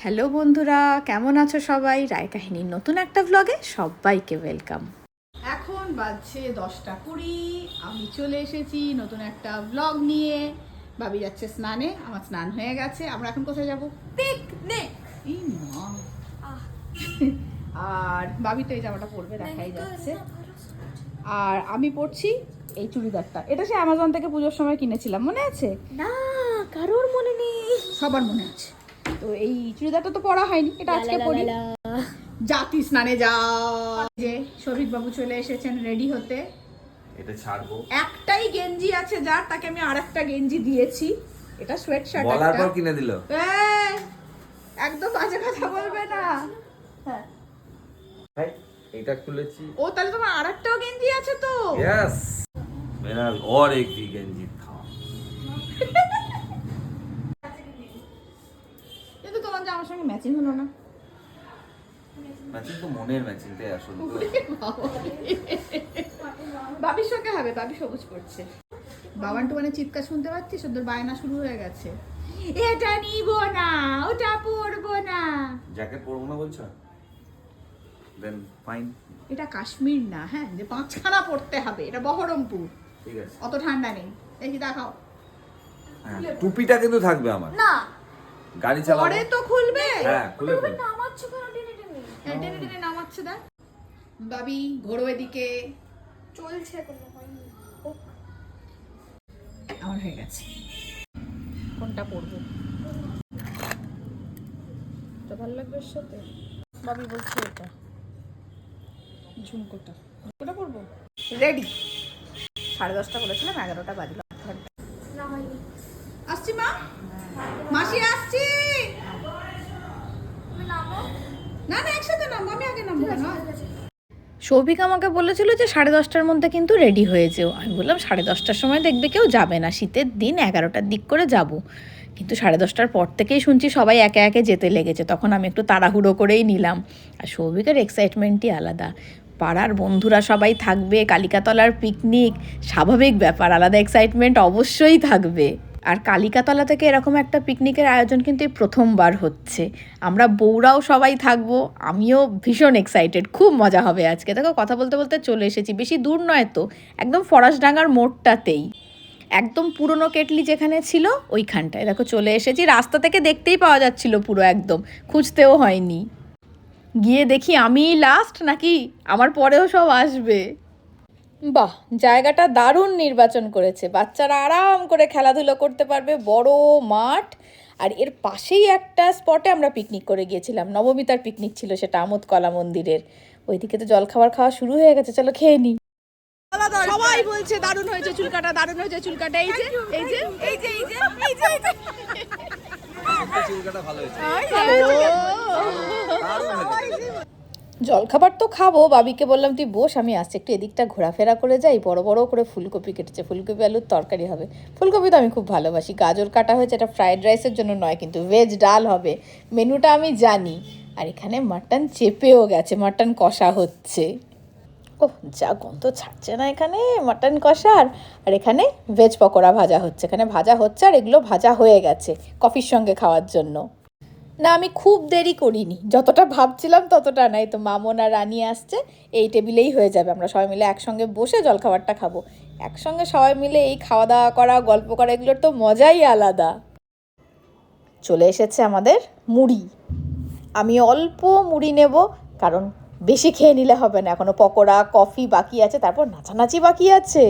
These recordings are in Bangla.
হ্যালো বন্ধুরা কেমন আছো সবাই? রায় কাহিনীর নতুন একটা ব্লগে সবাইকে ওয়েলকাম এখন বাজছে দশটা কুড়ি আমি চলে এসেছি নতুন একটা ব্লগ নিয়ে। ভাবি যাচ্ছে স্নানে আমার স্নান হয়ে গেছে আমরা এখন কোথায় যাব? পিকনিক আর বাবি তো এই জামাটা পরবে দেখাই যাচ্ছে। আর আমি পরছি এই চুড়িদারটা। এটা সে অ্যামাজন থেকে পুজোর সময় কিনেছিলাম মনে আছে? না কারোর মনে নেই। সবার মনে আছে। তো এই চুড়িদারটা তো পরা হয়নি এটা আজকে পরি জাতি স্নানে যা যে শফিক বাবু চলে এসেছেন রেডি হতে এটা ছাড়বো একটাই গেঞ্জি আছে যার তাকে আমি আরেকটা গেঞ্জি দিয়েছি এটা সোয়েট শার্ট বলার পর কিনে দিল একদম বাজে কথা বলবে না হ্যাঁ ভাই এটা খুলেছি ও তাহলে তোমার আরেকটাও গেঞ্জি আছে তো यस मेरा और एक भी गंजी था আমার সঙ্গে ম্যাচিং হলো না। ম্যাচিং তো মনের ম্যাচিং তাই আসল বাবির। সঙ্গে হবে বাবি সবুজ করছে বাবান টু মানে চিৎকার শুনতে পাচ্ছি সুন্দর বায়না শুরু হয়ে গেছে। এটা নিব না ওটা পরবো না। জ্যাকেট পরবো না বলছো? দেন ফাইন এটা কাশ্মীর না হ্যাঁ যে পাঁচখানা পড়তে হবে এটা বহরমপুর। ঠিক আছে। অত ঠান্ডা নেই। দেখি দেখাও। হ্যাঁ, টুপিটা কিন্তু থাকবে আমার। না গাড়ি চালাবো। পরে তো খুলবে। হ্যাঁ খুলে তুমি নামাচ্ছ কেন টেনে টেনে? হ্যাঁ, টেনে টেনে নামাচ্ছে দেখ। বাবি ঘোরো এদিকে। চলছে কোনো আমার হয়ে গেছে। কোনটা পরবো? তো ভালো লাগবে এর সাথে? বাবি বলছে এটা। ঝুমকোটা। ঝুমকোটা পরবো? রেডি সাড়ে দশটা বলেছিলাম এগারোটা বাজলো আধ ঘণ্টা। না হয়নি আসছি মা। মাসি আসছি। না না একসাথে নামবো আমি আগে নামবো আছে সৌভিক আমাকে বলেছিল যে সাড়ে দশটার মধ্যে কিন্তু রেডি হয়ে যেও। আমি বললাম সাড়ে দশটার সময় দেখবে কেউ যাবে না শীতের দিন এগারোটার দিক করে যাব। কিন্তু সাড়ে দশটার পর থেকেই শুনছি সবাই একে একে যেতে লেগেছে তখন আমি একটু তাড়াহুড়ো করেই নিলাম। আর সৌভিকের এক্সাইটমেন্টই আলাদা। পাড়ার বন্ধুরা সবাই থাকবে কালিকাতলার পিকনিক স্বাভাবিক ব্যাপার আলাদা এক্সাইটমেন্ট অবশ্যই থাকবে। আর কালিকাতলা থেকে এরকম একটা পিকনিকের আয়োজন কিন্তু এই প্রথমবার হচ্ছে। আমরা বউরাও সবাই থাকব, আমিও ভীষণ এক্সাইটেড খুব মজা হবে আজকে। দেখো, কথা বলতে বলতে চলে এসেছি, বেশি দূর নয় তো, একদম ফরাসডাঙ্গার মোড়টাতেই। একদম পুরনো কেটলি যেখানে ছিল, ওইখানটায়। দেখো, চলে এসেছি, রাস্তা থেকে দেখতেই পাওয়া যাচ্ছিল পুরো একদম, খুঁজতেও হয়নি। গিয়ে দেখি আমিই লাস্ট নাকি আমার পরেও সব আসবে। বাহ জায়গাটা দারুণ নির্বাচন করেছে। বাচ্চারা আরাম করে খেলাধুলো করতে পারবে বড় মাঠ। আর এর পাশেই একটা স্পটে আমরা পিকনিক করে গিয়েছিলাম। নবমিতার পিকনিক ছিল সেটা আমোদ কলা মন্দিরের। ওইদিকে তো জলখাবার খাওয়া শুরু হয়ে গেছে চলো খেয়ে নি। সবাই বলছে দারুণ হয়েছে চুলকাটা দারুণ হয়েছে চুলকাটা। এই যে এই যে এই যে এই যে এই যে ভালো হয়েছে। জলখাবার তো খাব, বাবিকে বললাম, তুই বস, আমি আসছি, একটু এদিকটা ঘোরাফেরা করে যাই, বড় বড় করে ফুলকপি কেটেছে, ফুলকপি আলুর তরকারি হবে। ফুলকপি তো আমি খুব ভালোবাসি, গাজর কাটা হয়েছে, এটা ফ্রাইড রাইসের জন্য নয়, কিন্তু ভেজ ডাল হবে, মেনুটা আমি জানি। আর এখানে মাটন চেপেও গেছে, মাটন কষা হচ্ছে। ওহ, যা গন্ধ ছাড়ছে না এখানে, মাটন কষার। আর এখানে ভেজ পকোড়া ভাজা হচ্ছে, এখানে ভাজা হচ্ছে, আর এগুলো ভাজা হয়ে গেছে, কফির সঙ্গে খাওয়ার জন্য। না, আমি খুব দেরি করিনি। যতটা ভাবছিলাম ততটা নাই। তো মামন আর রানী আসছে, এই টেবিলেই হয়ে যাবে। আমরা সবাই মিলে একসঙ্গে বসে জলখাবারটা খাব। একসঙ্গে সবাই মিলে এই খাওয়া দাওয়া করা, গল্প করা, এগুলোর তো মজাই আলাদা। চলে এসেছে আমাদের মুড়ি। আমি অল্প মুড়ি নেব, কারণ বেশি খেয়ে নিলে হবে না। এখনও পকোড়া, কফি বাকি আছে, তারপর নাচানাচি বাকি আছে।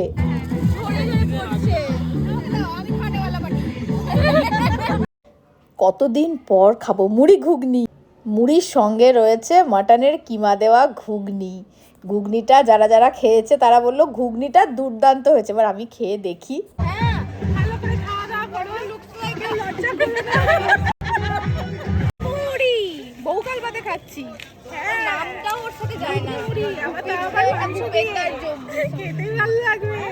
কতদিন পর খাব? মুড়ি ঘুগনি। মুড়ির সঙ্গে রয়েছে মাটনের কিমা দেওয়া ঘুগনি। ঘুগনিটা যারা যারা খেয়েছে তারা বলল ঘুগনিটা দুর্দান্ত হয়েছে। এবার আমি খেয়ে দেখি। খাচ্ছি। নামটাও ওর সাথে যায় না। খেতেই ভালো লাগবে।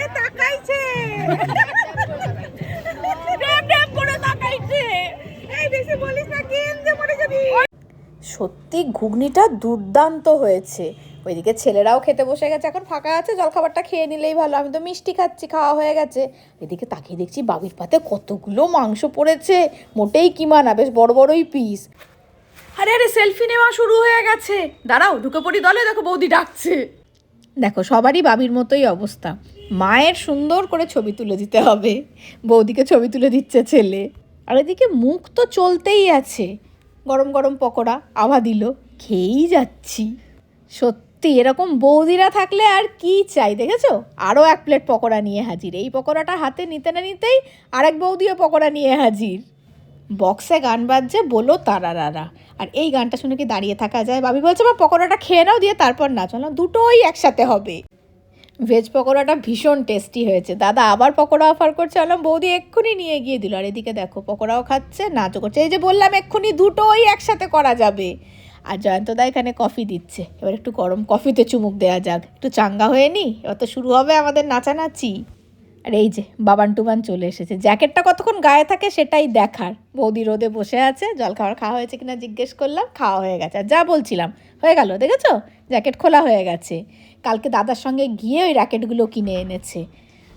এ তাকাইছে। সত্যি ঘুগনিটা দুর্দান্ত হয়েছে। ওইদিকে ছেলেরাও খেতে বসে গেছে এখন ফাঁকা আছে জলখাবারটা খেয়ে নিলেই ভালো। আমি তো মিষ্টি খাচ্ছি খাওয়া হয়ে গেছে। এদিকে তাকিয়ে দেখছি বাবির পাতে কতগুলো মাংস পড়েছে। মোটেই কিমা না বেশ বড় বড়ই পিস আরে আরে সেলফি নেওয়া শুরু হয়ে গেছে। দাঁড়াও ঢুকে পড়ি দলে দেখো বৌদি ডাকছে। দেখো সবারই বাবির মতোই অবস্থা। মায়ের সুন্দর করে ছবি তুলে দিতে হবে। বৌদিকে ছবি তুলে দিচ্ছে ছেলে। আর এদিকে মুখ তো চলতেই আছে। গরম গরম পকোড়া, আভা দিল, খেয়েই যাচ্ছি। সত্যি, এরকম বৌদিরা থাকলে আর কি চাই, দেখেছ? আরও এক প্লেট পকোড়া নিয়ে হাজির। এই পকোড়াটা হাতে নিতে না নিতেই আরেক বৌদিও পকোড়া নিয়ে হাজির। বক্সে গান বাজছে, বলো তারারারা। আর এই গানটা শুনে কি দাঁড়িয়ে থাকা যায়? বাবি বলছে বা পকোড়াটা খেয়ে নাও, দিয়ে তারপর নাচ। না দুটোই একসাথে হবে। ভেজ পকোড়াটা ভীষণ টেস্টি হয়েছে। দাদা আবার পকোড়া অফার করছে, বললাম, বৌদি, এক্ষুনি নিয়ে গিয়ে দিল। আর এদিকে দেখো, পকোড়াও খাচ্ছে, নাচও করছে। এই যে বললাম, এক্ষুনি দুটোই একসাথে করা যাবে। আর জয়ন্তদা এখানে কফি দিচ্ছে। এবার একটু গরম কফিতে চুমুক দেওয়া যাক। একটু চাঙ্গা হয়ে নি? এবার তো শুরু হবে আমাদের নাচানাচি। আর এই যে বাবান টুবান চলে এসেছে। জ্যাকেটটা কতক্ষণ গায়ে থাকে সেটাই দেখার। বৌদি রোদে বসে আছে জল খাবার খাওয়া হয়েছে কিনা জিজ্ঞেস করলাম খাওয়া হয়ে গেছে। আর যা বলছিলাম হয়ে গেল দেখেছ? জ্যাকেট খোলা হয়ে গেছে। কালকে দাদার সঙ্গে গিয়ে ওই র্যাকেটগুলো কিনে এনেছে।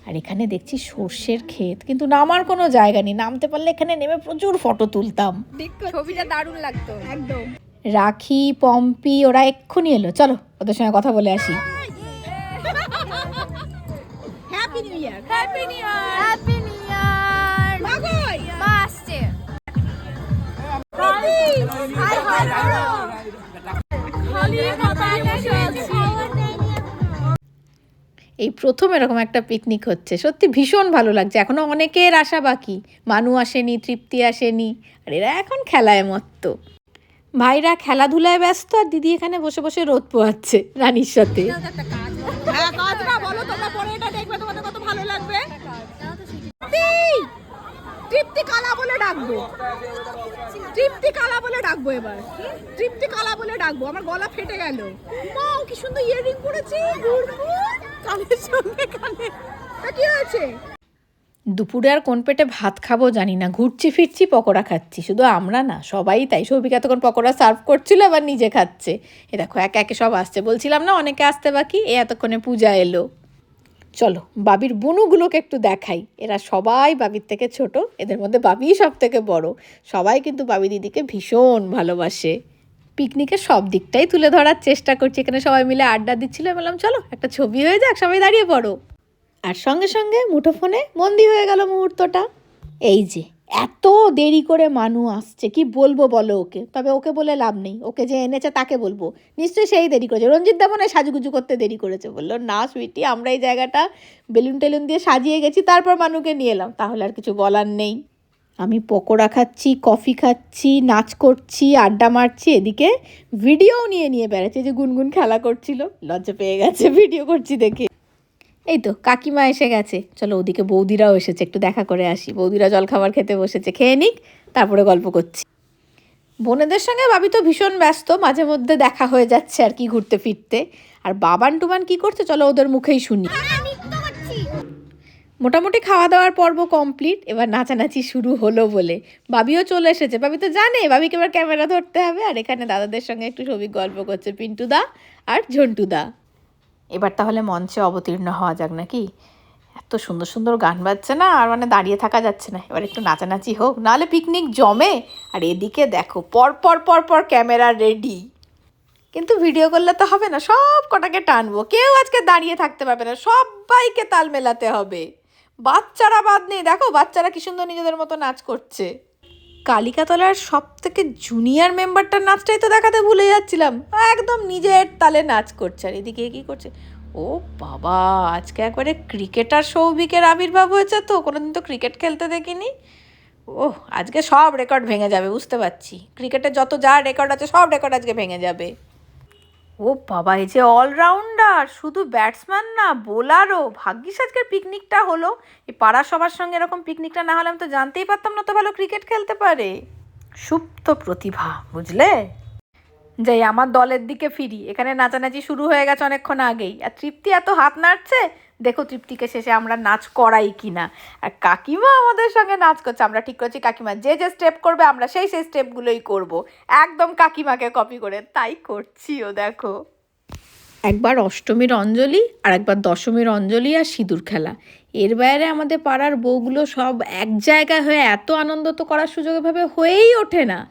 আর এখানে দেখছি সর্ষের ক্ষেত কিন্তু নামার কোনো জায়গা নেই। নামতে পারলে এখানে নেমে প্রচুর ফটো তুলতাম। ছবিটা দারুণ লাগতো। একদম রাখি পম্পি ওরা এক্ষুনি এলো। চলো ওদের সঙ্গে কথা বলে আসি। Happy new year happy new year happy new year মাগই মা আসছে হাই হাই। খালি মাথায় বসে এই প্রথম এরকম একটা পিকনিক হচ্ছে। সত্যি ভীষণ ভালো লাগছে। এখনও অনেকের আশা বাকি। মানু আসেনি তৃপ্তি আসেনি আর এরা এখন খেলায় মত্ত। ভাইরা খেলাধুলায় ব্যস্ত আর দিদি এখানে বসে বসে রোদ পোয়াচ্ছে রানীর সাথে। তৃপ্তি কালা বলে ডাকবো। তৃপ্তি কালা বলে ডাকবো এবার। তৃপ্তি কালা বলে ডাকবো, আমার গলা ফেটে গেল। মাও কি সুন্দর কানের সঙ্গে তা কি হয়েছে? দুপুরে আর কোন পেটে ভাত খাব জানি না। ঘুরছি ফিরছি, পকোড়া খাচ্ছি। শুধু আমরা না, সবাই তাই। সৌভিক এতক্ষণ পকোড়া সার্ভ করছিল, আবার নিজে খাচ্ছে। এ দেখো, একে একে সব আসছে। বলছিলাম না, অনেকে আসতে বাকি। এ এতক্ষণে পূজা এলো। চলো, বাবির বুনুগুলোকে একটু দেখাই। এরা সবাই বাবির থেকে ছোট, এদের মধ্যে বাবিই সব থেকে বড়। সবাই কিন্তু বাবি দিদিকে ভীষণ ভালোবাসে। পিকনিকের সব দিকটাই তুলে ধরার চেষ্টা করছি, এখানে সবাই মিলে আড্ডা দিচ্ছিল। বললাম, চলো, একটা ছবি হয়ে যাক, সবাই দাঁড়িয়ে পড়ো। আর সঙ্গে সঙ্গে মুঠোফোনে মন্দি হয়ে গেল মুহূর্তটা। এই যে এত দেরি করে মানু আসছে, কি বলব বলো ওকে? তবে ওকে বলে লাভ নেই, ওকে যে এনেছে তাকে বলব। নিশ্চয়ই সেই দেরি করেছে। রঞ্জিত দা মনে সাজুগুজু করতে দেরি করেছে। বলল, না সুইটি আমরা এই জায়গাটা বেলুন টেলুন দিয়ে সাজিয়ে গেছি, তারপর মানুকে নিয়ে এলাম। তাহলে আর কিছু বলার নেই। আমি পকোড়া খাচ্ছি, কফি খাচ্ছি, নাচ করছি, আড্ডা মারছি, এদিকে ভিডিও নিয়ে নিয়ে বেড়াচ্ছে। যে গুনগুন খেলা করছিল, লজ্জা পেয়ে গেছে। ভিডিও করছি দেখে। এই তো, কাকিমা এসে গেছে। চলো ওদিকে বৌদিরাও এসেছে, একটু দেখা করে আসি। বৌদিরা জলখাবার খেতে বসেছে, খেয়ে নিক, তারপরে গল্প করছি। বোনেদের সঙ্গে বাবি তো ভীষণ ব্যস্ত, মাঝে মধ্যে দেখা হয়ে যাচ্ছে আর কি ঘুরতে ফিরতে। আর বাবান টুবান কি করছে চলো ওদের মুখেই শুনি। মোটামুটি খাওয়া দাওয়ার পর্ব কমপ্লিট, এবার নাচানাচি শুরু হলো বলে। বাবিও চলে এসেছে বাবি তো জানে বাবিকে এবার ক্যামেরা ধরতে হবে। আর এখানে দাদাদের সঙ্গে একটু ছবি গল্প করছে পিন্টুদা আর ঝন্টুদা। এবার তাহলে মঞ্চে অবতীর্ণ হওয়া যাক নাকি? এত সুন্দর সুন্দর গান বাজছে না, আর মানে দাঁড়িয়ে থাকা যাচ্ছে না। এবার একটু নাচানাচি হোক, নাহলে পিকনিক জমে। আর এদিকে দেখো, পর পর পর পর ক্যামেরা রেডি কিন্তু ভিডিও করলে তো হবে না, সব কটাকে টানবো। কেউ আজকে দাঁড়িয়ে থাকতে পারবে না, সবাইকে তাল মেলাতে হবে। বাচ্চারা বাদ নেই, দেখো বাচ্চারা কি সুন্দর নিজেদের মতো নাচ করছে। কালিকাতলার সব থেকে জুনিয়র মেম্বারটার নাচটাই তো দেখাতে ভুলে যাচ্ছিলাম। একদম নিজের তালে নাচ করছে। আর এদিকে কী করছে? ও বাবা, আজকে একবারে ক্রিকেটার সৌভিকের আবির্ভাব হয়েছে তো, কোনোদিন তো ক্রিকেট খেলতে দেখিনি। ও আজকে সব রেকর্ড ভেঙে যাবে, বুঝতে পারছি। ক্রিকেটের যত যা রেকর্ড আছে, সব রেকর্ড আজকে ভেঙে যাবে। ও বাবা, এই যে অলরাউন্ডার শুধু ব্যাটসম্যান না বোলারও ভাগ্যিস আজকের পিকনিকটা হলো। এই পাড়া সবার সঙ্গে এরকম পিকনিকটা না হলে আমি তো জানতেই পারতাম না তো ভালো ক্রিকেট খেলতে পারে। সুপ্ত প্রতিভা, বুঝলে? যাই, আমার দলের দিকে ফিরি। এখানে নাচানাচি শুরু হয়ে গেছে অনেকক্ষণ আগেই। আর তৃপ্তি, এত হাত নাড়ছে? দেখো তৃপ্তিকে শেষে আমরা নাচ করাই কিনা। আর কাকিমা আমাদের সঙ্গে নাচ করছে, আমরা ঠিক করছি কাকিমা। যে যে স্টেপ করবে, আমরা সেই সেই স্টেপগুলোই করব। একদম কাকিমাকে কপি করে, তাই করছিও দেখো। একবার অষ্টমীর অঞ্জলি, আর একবার দশমীর অঞ্জলি আর সিঁদুর খেলা। এর বাইরে আমাদের পাড়ার বউগুলো সব এক জায়গায় হয়ে এত আনন্দ তো করার সুযোগ এভাবে হয়েই ওঠে না।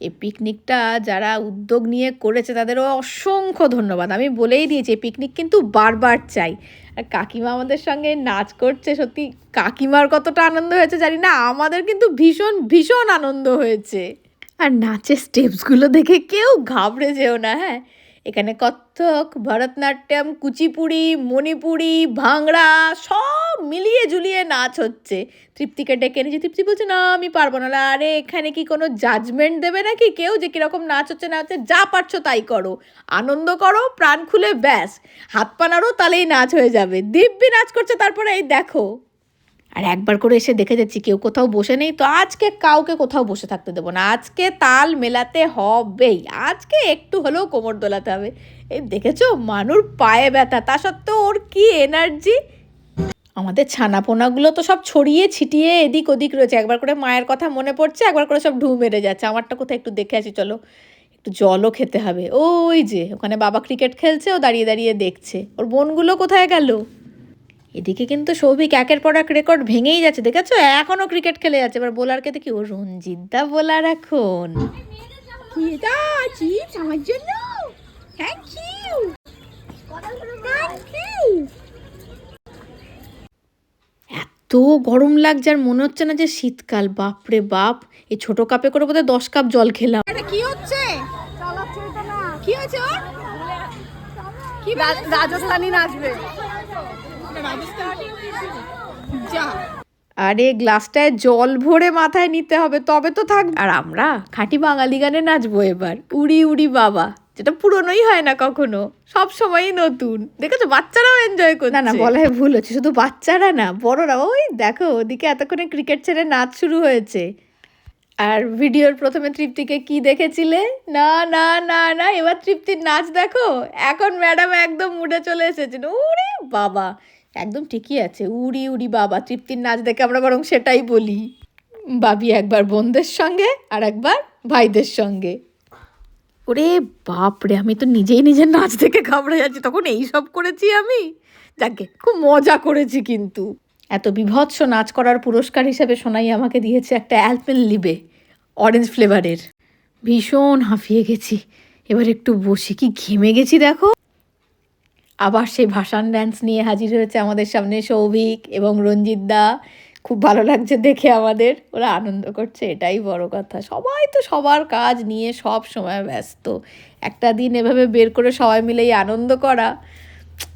এই পিকনিকটা যারা উদ্যোগ নিয়ে করেছে, তাদেরও অসংখ্য ধন্যবাদ। আমি বলেই দিয়েছি, এই পিকনিক কিন্তু বারবার চাই। কাকিমা আমাদের সঙ্গে নাচ করছে, সত্যি কাকিমার কতটা আনন্দ হয়েছে জানি না, আমাদের কিন্তু ভীষণ ভীষণ আনন্দ হয়েছে। আর নাচের স্টেপসগুলো দেখে কেউ ঘাবড়ে যেও না হ্যাঁ? এখানে কত্থক, ভরতনাট্যম, কুচিপুড়ি, মণিপুরি ভাংড়া সব মিলিয়ে ঝুলিয়ে নাচ হচ্ছে। তৃপ্তিকে ডেকে এনেছি। তৃপ্তি বলছে, না, আমি পারব না। আরে, এখানে কি কোনো জাজমেন্ট দেবে নাকি? কেউ যে কীরকম নাচ হচ্ছে না হচ্ছে, যা পারছ তাই করো। আনন্দ করো, প্রাণ খুলে ব্যাস। হাত পা নাড়ো, তাহলেই নাচ হয়ে যাবে। দিব্যি নাচ করছে, তারপরে এই দেখো। আর একবার করে এসে দেখে যাচ্ছি কেউ কোথাও বসে নেই, তো আজকে কাউকে কোথাও বসে থাকতে দেবো না। আজকে তাল মেলাতে হবেই। আজকে একটু হলেও কোমর দোলাতে হবে। এই দেখেছ? মানুর পায়ে ব্যথা। তা সত্ত্বেও ওর কি এনার্জি? আমাদের ছানাপোনাগুলো তো সব ছড়িয়ে ছিটিয়ে এদিক ওদিক রয়েছে। একবার করে মায়ের কথা মনে পড়ছে, একবার করে সব ঢু মেরে যাচ্ছে। আমারটা কোথায় একটু দেখে আসি, চলো। একটু জলও খেতে হবে। ওই যে, ওখানে বাবা ক্রিকেট খেলছে, ও দাঁড়িয়ে দাঁড়িয়ে দেখছে। ওর বোনগুলো কোথায় গেল? এদিকে কিন্তু সৌভিক একের পর এক রেকর্ড ভেঙেই যাচ্ছে দেখেছ? এখনও ক্রিকেট খেলে যাচ্ছে। এবার বোলারকে দেখি ও রঞ্জিতদা বোলার এখন। কি এটা চিপস আমার জন্য। থ্যাংক ইউ এত গরম লাগছে আর মনে হচ্ছে না যে শীতকাল। বাপরে বাপ এই ছোট কাপে করে বোধহয় দশ কাপ জল খেলাম। এটা কি হচ্ছে? কি ওর? রাজস্থানি নাচবে। যা আরে গ্লাসটায় জল ভরে মাথায় নিতে হবে, তবে তো থাকবে আর আমরা খাঁটি বাঙালি গানে নাচবো এবার। উড়ি উড়ি বাবা। যেটা পুরনোই হয় না কখনো। সব সময়ই নতুন। দেখেছ? বাচ্চারাও এনজয় করছে। না না বলায় ভুল হচ্ছে। শুধু বাচ্চারা না, বড়রা। ওই দেখো, ওদিকে এতক্ষণে ক্রিকেট ছেড়ে নাচ শুরু হয়েছে। আর ভিডিওর প্রথমে তৃপ্তিকে কি দেখেছিলে? না না না না, এবার তৃপ্তির নাচ দেখো। এখন ম্যাডাম একদম মুডে চলে এসেছেন ওরে বাবা। একদম ঠিকই আছে। উড়ি উড়ি বাবা, তৃপ্তির নাচ দেখে আমরা বরং সেটাই বলি। বাবি একবার বোনদের সঙ্গে আর একবার ভাইদের সঙ্গে। ওরে বাপরে, আমি তো নিজেই নিজের নাচ দেখে ঘাবড়ে যাচ্ছি। তখন এই সব করেছি আমি। যাকে, খুব মজা করেছি কিন্তু। এত বিভৎস নাচ করার পুরস্কার হিসেবে সোনাই আমাকে দিয়েছে একটা অ্যালপেন লিবে, অরেঞ্জ ফ্লেভারের। ভীষণ হাঁফিয়ে গেছি। এবার একটু বসি। কি ঘেমে গেছি দেখো। আবার সেই ভাসান ড্যান্স নিয়ে হাজির হয়েছে আমাদের সামনে সৌভিক এবং রঞ্জিত দা। খুব ভালো লাগছে দেখে আমাদের। ওরা আনন্দ করছে, এটাই বড় কথা। সবাই তো সবার কাজ নিয়ে সব সময় ব্যস্ত। একটা দিন এভাবে বের করে সবাই মিলে আনন্দ করা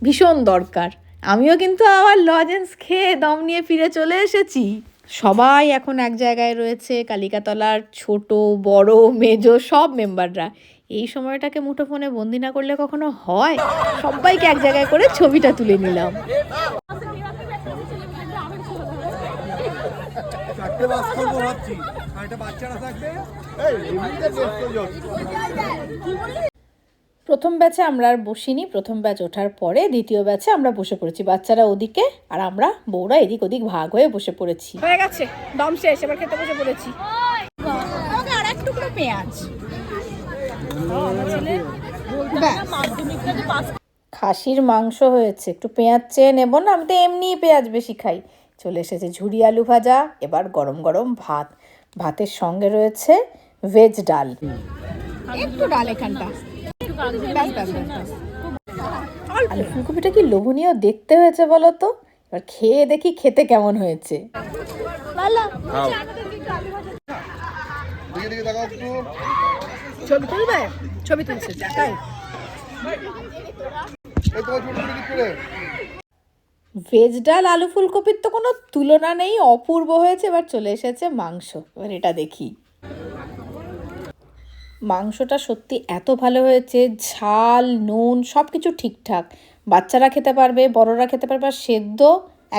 ভীষণ দরকার। আমিও কিন্তু আবার লজেন্স খেয়ে দম নিয়ে ফিরে চলে এসেছি। সবাই এখন এক জায়গায় রয়েছে, কালিকাতলার ছোট, বড়, মেজো, সব মেম্বাররা এই সময়টাকে মুঠোফোনে বন্দি না করলে কখনো হয়? সবাইকে এক জায়গায় করে ছবিটা তুলে নিলাম। প্রথম ব্যাচে আমরা আর বসিনি প্রথম ব্যাচ ওঠার পরে দ্বিতীয় ব্যাচে আমরা বসে পড়েছি। বাচ্চারা ওদিকে আর আমরা বউরা এদিক ওদিক ভাগ হয়ে বসে পড়েছি। হয়ে গেছে দম শেষ এবার খেতে বসে পড়েছি। আর এক টুকরো পেঁয়াজ। খাসির মাংস হয়েছে। একটু পেঁয়াজ চেয়ে নেব না আমি তো এমনিই পেঁয়াজ বেশি খাই। চলে এসেছে ঝুড়ি আলু ভাজা এবার গরম গরম ভাত। ভাতের সঙ্গে রয়েছে ভেজ ডাল। একটু ডাল এখানটা। আলু ফুলকপিটা কি লোভনীয় দেখতে হয়েছে বলো তো? এবার খেয়ে দেখি খেতে কেমন হয়েছে। দিকে দিকে তাকাও একটু। ছবি তুলবে? ছবি তুলছে তাই? ভেজ ডাল আলু ফুলকপির তো কোনো তুলনা নেই অপূর্ব হয়েছে এবার চলে এসেছে মাংস। এবার এটা দেখি। মাংসটা সত্যি এত ভালো হয়েছে ঝাল নুন সব কিছু ঠিকঠাক। বাচ্চারা খেতে পারবে বড়রা খেতে পারবে আর সেদ্ধ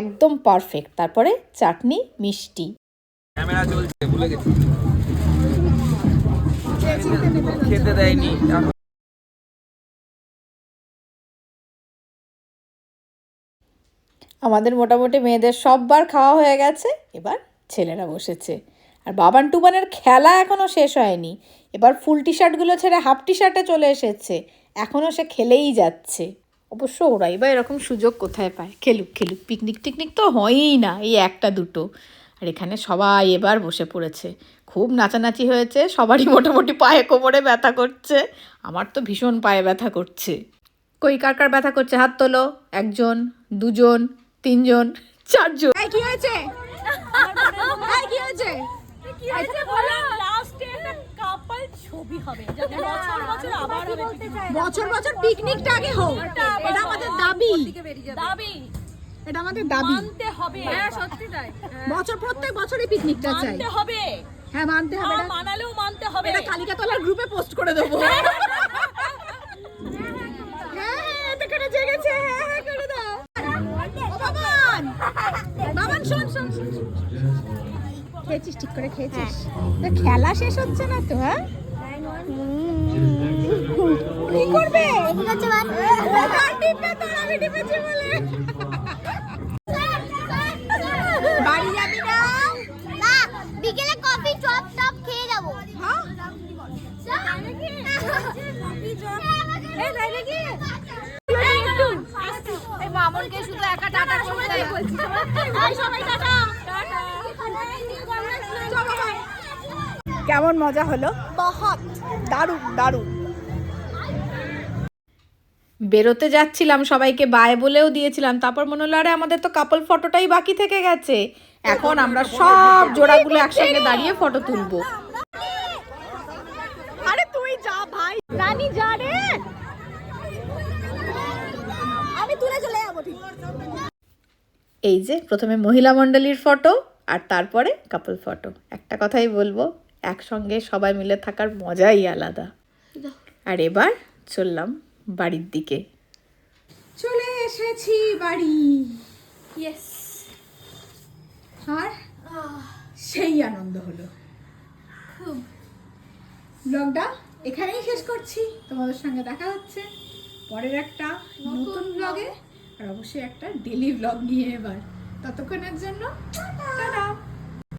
একদম পারফেক্ট তারপরে চাটনি মিষ্টি। ক্যামেরা চলছে ভুলে গেছি। খেতে দেয়নি। আমাদের মোটামুটি মেয়েদের সববার খাওয়া হয়ে গেছে, এবার ছেলেরা বসেছে। আর বাবান টুবানের খেলা এখনও শেষ হয়নি। এবার ফুল টি শার্টগুলো ছেড়ে হাফ টি শার্টে চলে এসেছে। এখনও সে খেলেই যাচ্ছে। অবশ্য ওরাই বা এরকম সুযোগ কোথায় পায়? খেলুক খেলুক পিকনিক টিকনিক তো হয়ই না এই একটা দুটো। আর এখানে সবাই এবার বসে পড়েছে। খুব নাচানাচি হয়েছে সবারই মোটামুটি পায়ে কোমরে ব্যথা করছে। আমার তো ভীষণ পায়ে ব্যথা করছে। কই কার কার ব্যথা করছে? হাত তোলো। একজন দুজন তিনজন চারজন। এই কি হয়েছে? কি হয়েছে? বছর বছর পিকনিকটা আগে হোক। এটা আমাদের দাবি। এটা আমাদের দাবি। বছর প্রত্যেক বছরই পিকনিকটা চাই। হ্যাঁ মানতে হবে এটা- মানালেও মানতে হবে। এটা কালিকাতলার গ্রুপে পোস্ট করে দেবো। হ্যাঁ হ্যাঁ হ্যাঁ হ্যাঁ। খেয়েছিস ঠিক করে খেয়েছিস? তা খেলা শেষ হচ্ছে না তো হ্যাঁ? কি করবে? টিপে তোর আমি টিপেছি বলে। টাটা করতে এই সবাই টাটা। কেমন মজা হলো? দারুণ দারুণ। বেরোতে যাচ্ছিলাম সবাইকে বাই বলেও দিয়েছিলাম তারপর মনে হলো আরে আমাদের তো কাপল ফটোটাই বাকি থেকে গেছে। এখন আমরা সব জোড়াগুলো একসঙ্গে দাঁড়িয়ে ফটো তুলবো। আরে তুই যা ভাই। রানী যা রে। আমি তুলে চলে যাব ঠিক। এই যে প্রথমে মহিলা মণ্ডলীর ফটো আর তারপরে কাপল ফটো একটা কথাই বলব একসঙ্গে সবাই মিলে থাকার মজাই আলাদা। আর এবার চললাম বাড়ির দিকে। চলে এসেছি বাড়ি। ইয়েস আর সেই আনন্দ হলো। ব্লগটা এখানেই শেষ করছি। তোমাদের সঙ্গে দেখা হচ্ছে পরের একটা নতুন ব্লগে আর অবশ্যই একটা ডেলি ব্লগ নিয়ে এবার। ততক্ষণের জন্য টাটা।